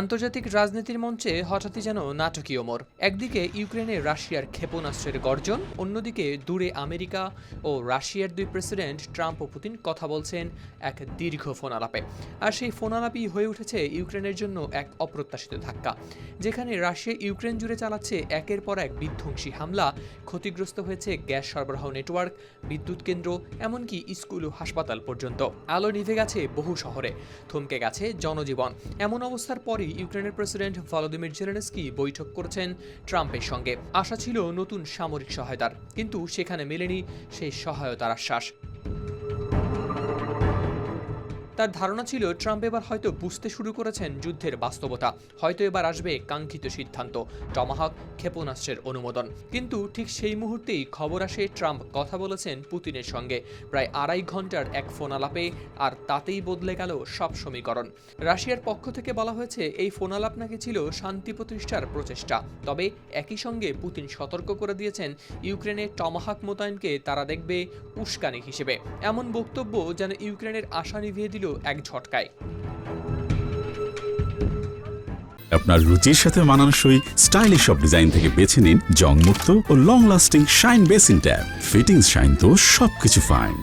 আন্তর্জাতিক রাজনীতির মঞ্চে হঠাৎই যেন নাটকীয় মোড়। একদিকে ইউক্রেনে রাশিয়ার ক্ষেপণাস্ত্রের গর্জন, অন্যদিকে দূরে আমেরিকা ও রাশিয়ার দুই প্রেসিডেন্ট ট্রাম্প ও পুতিন কথা বলছেন এক দীর্ঘ ফোনালাপে। আর সেই ফোনালাপই হয়ে উঠেছে ইউক্রেনের জন্য এক অপ্রত্যাশিত ধাক্কা। যেখানে রাশিয়া ইউক্রেন জুড়ে চালাচ্ছে একের পর এক বিধ্বংসী হামলা। ক্ষতিগ্রস্ত হয়েছে গ্যাস সরবরাহ নেটওয়ার্ক, বিদ্যুৎ কেন্দ্র, এমনকি স্কুল ও হাসপাতাল পর্যন্ত। আলো নিভে গেছে বহু শহরে। থমকে গেছে জনজীবন। এমন অবস্থার পরই ইউক্রেনের প্রেসিডেন্ট ভলোদিমির জেলেনস্কি বৈঠক করেছেন ট্রাম্পের সঙ্গে। আশা ছিল নতুন সামরিক সহায়তার, কিন্তু সেখানে মেলেনি সেই সহায়তার আশ্বাস। তার ধারণা ছিল, ট্রাম্প এবার হয়তো বুঝতে শুরু করেছেন যুদ্ধের বাস্তবতা। হয়তো এবার আসবে কাঙ্ক্ষিত সিদ্ধান্ত। টমাহক ক্ষেপণাস্ত্রের অনুমোদন। কিন্তু ঠিক সেই মুহূর্তেই খবর আসে, ট্রাম্প কথা বলেছেন পুতিনের সঙ্গে। প্রায় আড়াই ঘণ্টার এক ফোনালাপে, আর তাতেই বদলে গেল সব সমীকরণ। রাশিয়ার পক্ষ থেকে বলা হয়েছে, এই ফোনালাপ নাকি ছিল শান্তি প্রতিষ্ঠার প্রচেষ্টা। তবে একই সঙ্গে পুতিন সতর্ক করে দিয়েছেন, ইউক্রেনের টমাহাক মোতায়েনকে তারা দেখবে উস্কানি হিসেবে। এমন বক্তব্য যেন ইউক্রেনের আশা নিভিয়ে দিল এক ঝটকায়। আপনার রুচির সাথে মানানসই স্টাইলিশ সব ডিজাইন থেকে বেছে নিন জংমুক্ত ও long lasting shine basin tap fittings shine তো সবকিছু ফাইন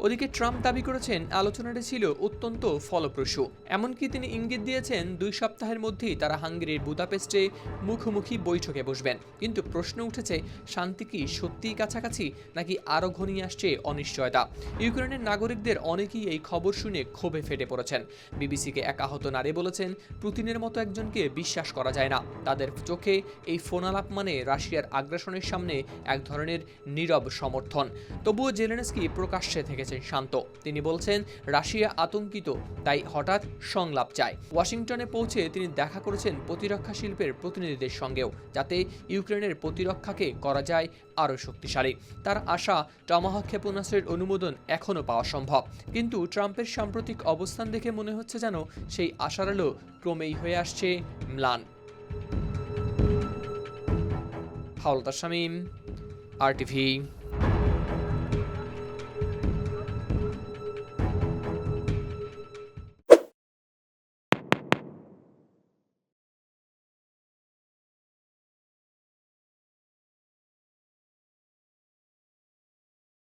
ওদিকে ট্রাম্প দাবি করেছেন, আলোচনাটি ছিল অত্যন্ত ফলপ্রসূ। এমনকি তিনি ইঙ্গিত দিয়েছেন, দুই সপ্তাহের মধ্যেই তারা হাঙ্গেরির বুদাপেস্টে মুখোমুখি বৈঠকে বসবেন। কিন্তু প্রশ্ন উঠেছে, শান্তি কি সত্যিই কাছাকাছি, নাকি আরও ঘনিয়ে আসছে অনিশ্চয়তা? ইউক্রেনের নাগরিকদের অনেকেই এই খবর শুনে ক্ষোভে ফেটে পড়েছেন। বিবিসিকে এক আহত নারী বলেছেন, পুতিনের মতো একজনকে বিশ্বাস করা যায় না। তাদের চোখে এই ফোনালাপ মানে রাশিয়ার আগ্রাসনের সামনে এক ধরনের নীরব সমর্থন। তবুও জেলেনস্কি প্রকাশ্যে থেকেছেন শান্ত। তিনি বলছেন, রাশিয়া আতঙ্কিত, তাই হঠাৎ সংলাপ চায়। ওয়াশিংটনে পৌঁছে তিনি দেখা করেছেন প্রতিরক্ষা শিল্পের প্রতিনিধিদের সঙ্গেও, যাতে ইউক্রেনের প্রতিরক্ষাকে করা যায় আরও শক্তিশালী। তার আশা টমাহক ক্ষেপণাস্ত্রের অনুমোদন এখনও পাওয়া সম্ভব। কিন্তু ট্রাম্পের সাম্প্রতিক অবস্থান দেখে মনে হচ্ছে যেন সেই আশার আলো ক্রমেই হয়ে আসছে ম্লান। হাওলদার শামীম, আর টিভি